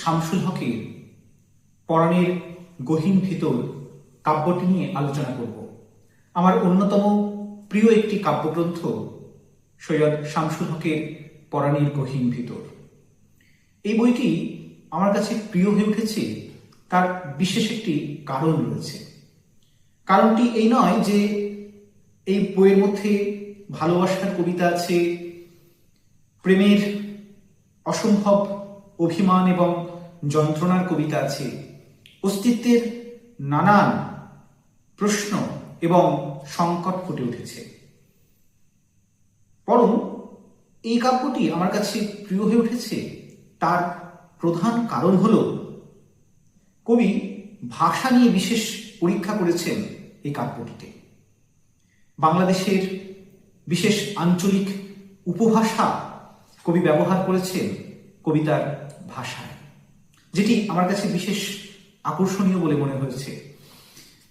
শামসুল হকের পরাণের গহীন ভিতর কাব্যটি নিয়ে আলোচনা করব। আমার অন্যতম প্রিয় একটি কাব্যগ্রন্থ সৈয়দ শামসুল হকের পরাণের গহীন ভিতর এই বইটি আমার কাছে প্রিয় হয়ে উঠেছে, তার বিশেষ একটি কারণ রয়েছে। কারণটি এই নয় যে এই বইয়ের মধ্যে ভালোবাসার কবিতা আছে, প্রেমের অসম্ভব অভিমান এবং যন্ত্রণার কবিতা আছে। অস্তিত্বের নানান প্রশ্ন এবং সংকট ফুটে উঠেছে। বরং এই কাব্যটি আমার কাছে প্রিয় হয়ে উঠেছে। তার প্রধান কারণ হল, কবি ভাষা নিয়ে বিশেষ পরীক্ষা করেছেন এই কাব্যটিতে। বাংলাদেশের বিশেষ আঞ্চলিক উপভাষা কবি ব্যবহার করেছেন কবিতার ভাষায়, যেটি আমার কাছে বিশেষ আকর্ষণীয় বলে মনে হয়েছে।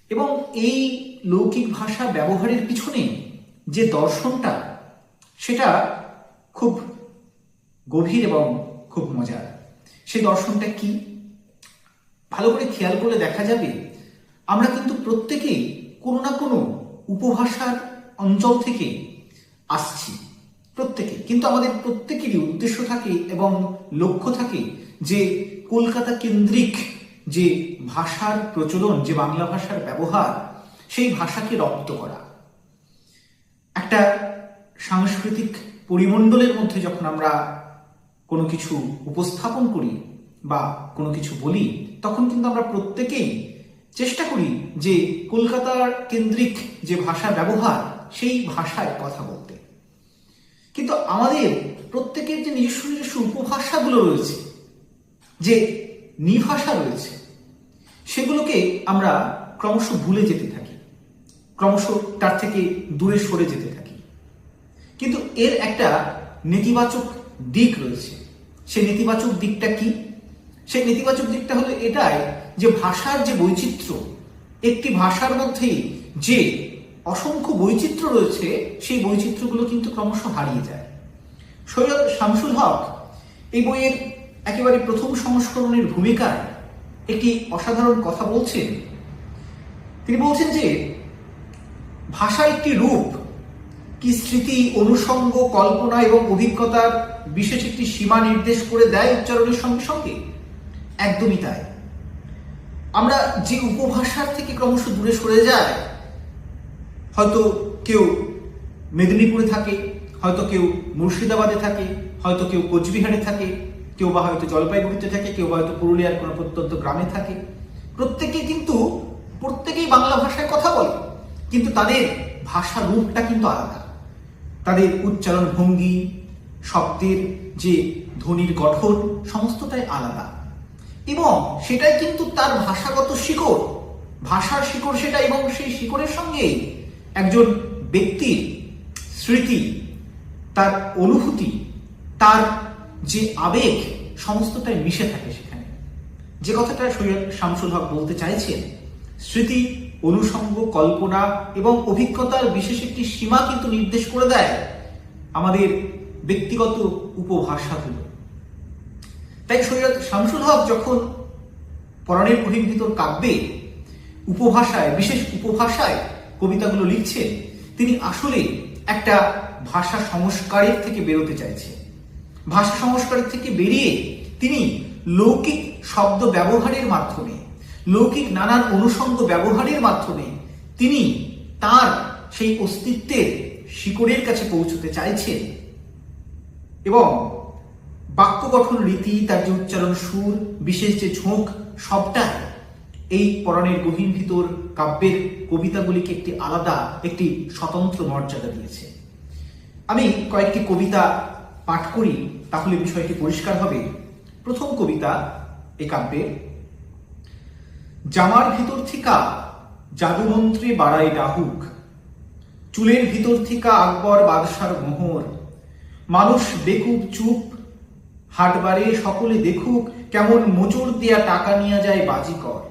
এবং এই লৌকিক ভাষা ব্যবহারের পিছনে যে দর্শনটা, সেটা খুব গভীর এবং খুব মজার। সেই দর্শনটা কি? ভালো করে খেয়াল করলে দেখা যাবে, আমরা কিন্তু প্রত্যেকেই কোনো না কোনো উপভাষার অঞ্চল থেকে আসছি প্রত্যেকে কিন্তু আমাদের প্রত্যেকেরই উদ্দেশ্য থাকে এবং লক্ষ্য থাকে যে কলকাতা কেন্দ্রিক যে ভাষার প্রচলন, যে বাংলা ভাষার ব্যবহার, সেই ভাষাকে রপ্ত করা। একটা সাংস্কৃতিক পরিমণ্ডলের মধ্যে যখন আমরা কোনো কিছু উপস্থাপন করি বা কোনো কিছু বলি, তখন কিন্তু আমরা প্রত্যেকেই চেষ্টা করি যে কলকাতার কেন্দ্রিক যে ভাষা ব্যবহার, সেই ভাষায় কথা বলতে। কিন্তু আমাদের প্রত্যেকের যে নিজস্ব নিজস্ব উপভাষাগুলো রয়েছে যে নিভাষা রয়েছে, সেগুলোকে আমরা ক্রমশ ভুলে যেতে থাকি। ক্রমশ তার থেকে দূরে সরে যেতে থাকি। কিন্তু এর একটা নেতিবাচক দিক রয়েছে। সে নেতিবাচক দিকটা কি? সেই নেতিবাচক দিকটা হলো এটাই যে ভাষার যে বৈচিত্র্য, একটি ভাষার মধ্যেই যে অসংখ্য বৈচিত্র্য রয়েছে, সেই বৈচিত্র্যগুলো কিন্তু ক্রমশ হারিয়ে যায়। সৈয়দ শামসুল হক এই বইয়ের একেবারে প্রথম সংস্করণের ভূমিকায় একটি অসাধারণ কথা বলছেন। তিনি বলছেন যে, ভাষা একটি রূপ, কি স্মৃতি, অনুষঙ্গ, কল্পনা এবং অভিজ্ঞতার বিশেষ একটি সীমা নির্দেশ করে দেয় উচ্চারণের সঙ্গে সঙ্গে? একদমই তাই। আমরা যে উপভাষার থেকে ক্রমশ দূরে সরে যায় হয়তো কেউ মেদিনীপুরে থাকে, হয়তো কেউ মুর্শিদাবাদে থাকে, হয়তো কেউ কোচবিহারে থাকে কেউ বা হয়তো জলপাইগুড়িতে থাকে, কেউ বা হয়তো পুরুলিয়ার কোনো প্রত্যন্ত গ্রামে থাকে। প্রত্যেকে কিন্তু, প্রত্যেকেই বাংলা ভাষায় কথা বলে, কিন্তু তাদের ভাষা রূপটা কিন্তু আলাদা। তাদের উচ্চারণ ভঙ্গি, শব্দের যে ধ্বনির গঠন, সমস্তটাই আলাদা। এবং সেটাই কিন্তু তার ভাষাগত শিকড়। ভাষার শিকড় সেটা এবং সেই শিকড়ের সঙ্গে একজন ব্যক্তির স্মৃতি, তার অনুভূতি, তার যে আবেগ সমস্তটাই মিশে থাকে সেখানে। যে কথাটা সৈয়দ শামসুল হক বলতে চাইছেন, স্মৃতি অনুষঙ্গ কল্পনা এবং অভিজ্ঞতার বিশেষ একটি সীমা কিন্তু নির্দেশ করে দেয় আমাদের ব্যক্তিগত উপভাষাগুলো। তাই সৈয়দ শামসুল হক যখন পরাণের গহীন ভিতর কাব্যে উপভাষায়, বিশেষ উপভাষায় কবিতাগুলো লিখছেন, তিনি আসলে একটা ভাষা সংস্কারের থেকে বেরোতে চাইছেন। ভাষা সংস্কারের থেকে বেরিয়ে তিনি লৌকিক শব্দ ব্যবহারের মাধ্যমে, লৌকিক নানান অনুষঙ্গ ব্যবহারের মাধ্যমে তিনি তার সেই অস্তিত্বের শিকড়ের কাছে পৌঁছতে চাইছেন এবং বাক্য গঠন রীতি, তার যে উচ্চারণ সুর, বিশেষ যে ঝোঁক, সবটাই এই পরাণের গহীন ভিতর কাব্যের কবিতাগুলিকে একটি আলাদা, একটি স্বতন্ত্র মর্যাদা দিয়েছে। আমি কয়েকটি কবিতা পাঠ করি, তাহলে বিষয়টি পরিষ্কার হবে। প্রথম কবিতা এ কাব্যের জামার ভিতর থিকা জাদুমন্ত্রী বাড়াই ডাহুক, চুলের ভিতর থিকা আকবর বাদশার মোহর, মানুষ দেখুক চুপ, হাটবারে সকলে দেখুক কেমন মোচড় দিয়া টাকা নিয়ে যায় বাজিকর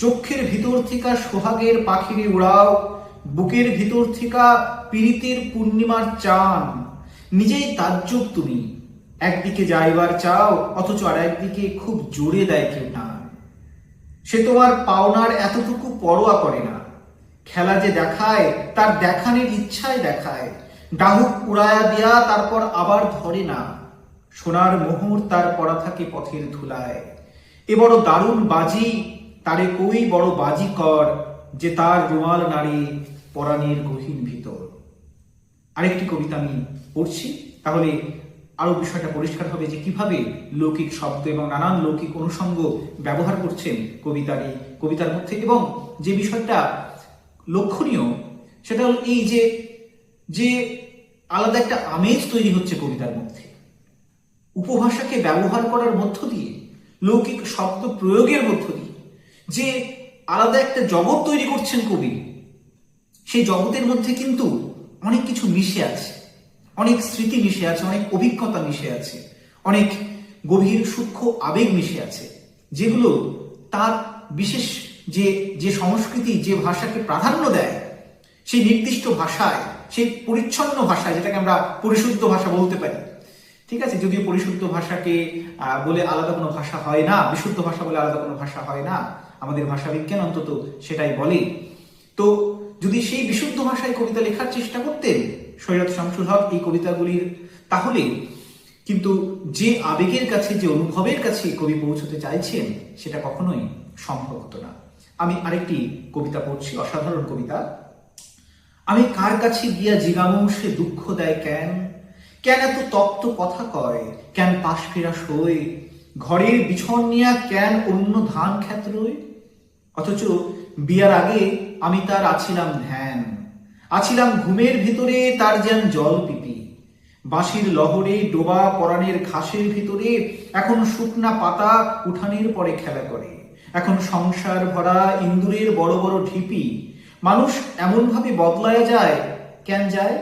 চক্ষের ভিতর থিকা সোহাগের পাখিরে উড়াও, বুকের ভিতর থিকা পীড়িতের পূর্ণিমার চান নিজেই তাজ্জব তুমি। একদিকে যাইবার চাও, অথচ আর একদিকে খুব জোরে দেয় কেউ টান সে তোমার পাওনার এতটুকু পরোয়া করে না। খেলা যে দেখায়, তার দেখানের ইচ্ছায় দেখায়। ডাহুক উড়ায়া দিয়া তারপর আবার ধরে না। সোনার মোহর তার পড়া থাকে পথের ধুলায়। এ বড় দারুণ বাজি, তারে কই বড় বাজি কর, যে তার রুমাল নারী পরাণের গহীন ভিতর। আরেকটি কবিতা আমি পড়ছি। তাহলে আরও বিষয়টা পরিষ্কার হবে যে কীভাবে লৌকিক শব্দ এবং নানান লৌকিক অনুষঙ্গ ব্যবহার করছেন কবিতার এই কবিতার মধ্যে। এবং যে বিষয়টা লক্ষণীয়, সেটা হল এই যে যে আলাদা একটা আমেজ তৈরি হচ্ছে কবিতার মধ্যে। উপভাষাকে ব্যবহার করার মধ্য দিয়ে, লৌকিক শব্দ প্রয়োগের মধ্য দিয়ে, যে আলাদা একটা জগৎ তৈরি করছেন কবি, সেই জগতের মধ্যে কিন্তু অনেক কিছু মিশে আছে। অনেক স্মৃতি মিশে আছে, অনেক অভিজ্ঞতা মিশে আছে, অনেক গভীর সূক্ষ্ম আবেগ মিশে আছে, যেগুলো তার বিশেষ যে যে সংস্কৃতি, যে ভাষাকে প্রাধান্য দেয়, সেই নির্দিষ্ট ভাষায়, সেই পরিচ্ছন্ন ভাষায়, যেটাকে আমরা পরিশুদ্ধ ভাষা বলতে পারি। ঠিক আছে? যদিও পরিশুদ্ধ ভাষাকে বলে আলাদা কোনো ভাষা হয় না, বিশুদ্ধ ভাষা বলে আলাদা কোনো ভাষা হয় না, আমাদের ভাষা বিজ্ঞান অন্তত সেটাই বলে। তো যদি সেই বিশুদ্ধ ভাষায় কবিতা লেখার চেষ্টা করতেন, সৈয়দ শামসুল হক এই কবিতাগুলির, তাহলে কিন্তু যে আবেগের কাছে, যে অনুভবের কাছে কবি পৌঁছতে চাইছেন, সেটা কখনোই সম্ভব হতো না। আমি আরেকটি কবিতা পড়ছি, অসাধারণ কবিতা। আমি কার কাছে গিয়া জিগামু, সে দুঃখ দেয় কেন? কেন এত তপ্ত কথা কয়? কেন পাশ ফেরা সই ঘরের বিছন নিয়া কেন অন্য ধান খ্যাত রই অথচ বিয়ার আগে আমি তার আছিলাম ধ্যান। আছিলাম ঘুমের ভিতরে তার যেন জল পিপি। বাঁশির লহরে ডোবা পরাণের ঘাসের ভিতরে এখন শুকনা পাতা উঠানের পরে খেলা করে। এখন সংসার ভরা ইন্দুরের বড় বড় ঢিপি। মানুষ এমন ভাবে বদলায় যায়, কেন যায়?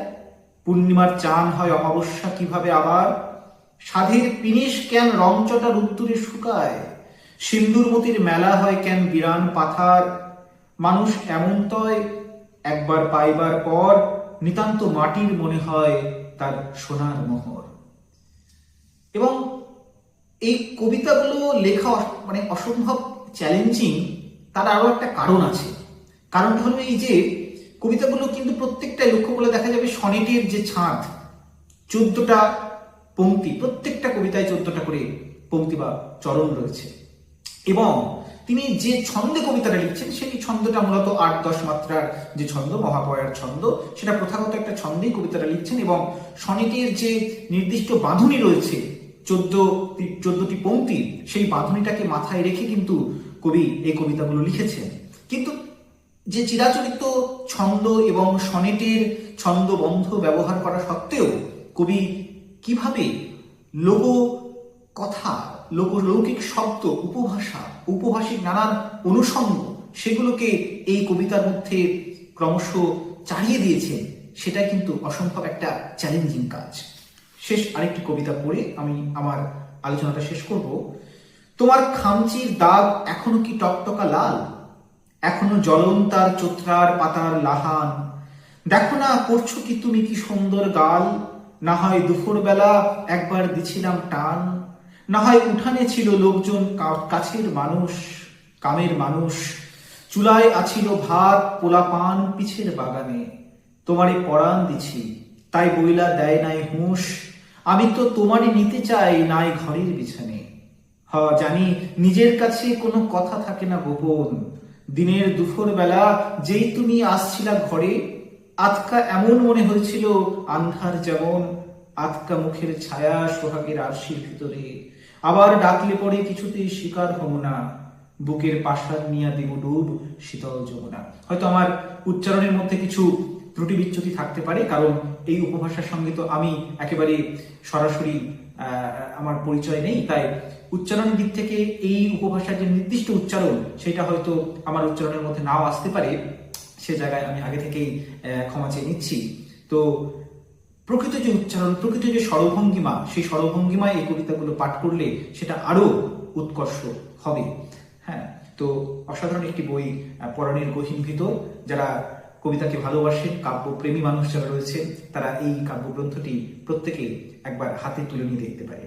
পূর্ণিমার চান হয় অমাবস্যা কীভাবে আবার? সাধের পিনিশ কেন রংচটা রুদ্দুরে শুকায়? সিন্দুরমতির মেলা হয় কেন বিরান পাথার? মানুষ এমন তয় একবার পাইবার পর নিতান্ত মাটির মনে হয় তার সোনার মোহর। এবং এই কবিতাগুলো লেখা মানে অসম্ভব চ্যালেঞ্জিং তার আরও একটা কারণ আছে। কারণটা হলো এই যে, কবিতাগুলো কিন্তু প্রত্যেকটাই লক্ষ্য করলে দেখা যাবে সনেটের যে ছাঁদ, চোদ্দটা পংক্তি প্রত্যেকটা কবিতায় চোদ্দটা করে পংক্তি বা চরণ রয়েছে। এবং তিনি যে ছন্দে কবিতাটা লিখছেন, সেই ছন্দটা মূলত আট দশ মাত্রার যে ছন্দ, মহাপয়ার ছন্দ, সেটা প্রথাগত একটা ছন্দেই কবিতাটা লিখছেন এবং সনেটের যে নির্দিষ্ট বাঁধুনি রয়েছে, চোদ্দ চোদ্দটি পংক্তি সেই বাঁধুনিটাকে মাথায় রেখে কিন্তু কবি এই কবিতাগুলো লিখেছেন। কিন্তু যে চিরাচরিত ছন্দ এবং সনেটের ছন্দবন্ধ ব্যবহার করা সত্ত্বেও কবি কীভাবে লোক কথা লোকলৌকিক শব্দ, উপভাষা, উপভাষিক নানান অনুষঙ্গ, সেগুলোকে এই কবিতার মধ্যে ক্রমশ চালিয়ে দিয়েছেন সেটা কিন্তু অসম্ভব একটা চ্যালেঞ্জিং কাজ। শেষ আরেকটি কবিতা পড়ে আমি আমার আলোচনাটা শেষ করব। তোমার খামচির দাগ এখনও কি টকটকা লাল? এখনও জ্বলন্তার চোত্রার পাতার লাহান। দেখো না করছ কি তুমি কি সুন্দর গাল? না হয় দুপুর বেলা একবার দিছিলাম টান। না হয় উঠানে ছিল লোকজন কাছের মানুষ, কামের মানুষ। চুলায় আছিল ভাত, পোলা পান পিছের বাগানে। তোমারে পরাণ দিছি, তাই বইলা দেয় নাই হুঁশ। আমি তো তোমারে নিতে চাই নাই ঘরের বিছানে। হ, জানি নিজের কাছে কোনো কথা থাকে না গোপন। দিনের দুপুর বেলা যেই তুমি আসছিলা ঘরে, আতকা এমন মনে হয়েছিল আন্ধার যেমন, আতকা মুখের ছায়া সোহাগের আরশির ভিতরে। আবার ডাকলে পরে কিছুতেই শিকার হব না। বুকের পাশার নিয়া দেব ডুব শীতল যমুনা। হয়তো আমার উচ্চারণের মধ্যে কিছু ত্রুটি বিচ্যুতি থাকতে পারে, কারণ এই উপভাষার সঙ্গে তো আমি একেবারে সরাসরি আমার পরিচয় নেই, তাই উচ্চারণের দিক থেকে এই উপভাষার যে নির্দিষ্ট উচ্চারণ, সেটা হয়তো আমার উচ্চারণের মধ্যে নাও আসতে পারে। সে জায়গায় আমি আগে থেকেই ক্ষমা চেয়ে নিচ্ছি। তো প্রকৃত যে উচ্চারণ, প্রকৃত যে স্বরভঙ্গিমা, সেই স্বরভঙ্গিমায় এই কবিতাগুলো পাঠ করলে সেটা আরও উৎকর্ষ হবে। হ্যাঁ তো অসাধারণ একটি বই পরাণের গহীন ভিতর যারা কবিতাকে ভালোবাসেন, কাব্যপ্রেমী মানুষ যারা রয়েছে তারা এই কাব্যগ্রন্থটি প্রত্যেকে একবার হাতে তুলে নিয়ে দেখতে পারে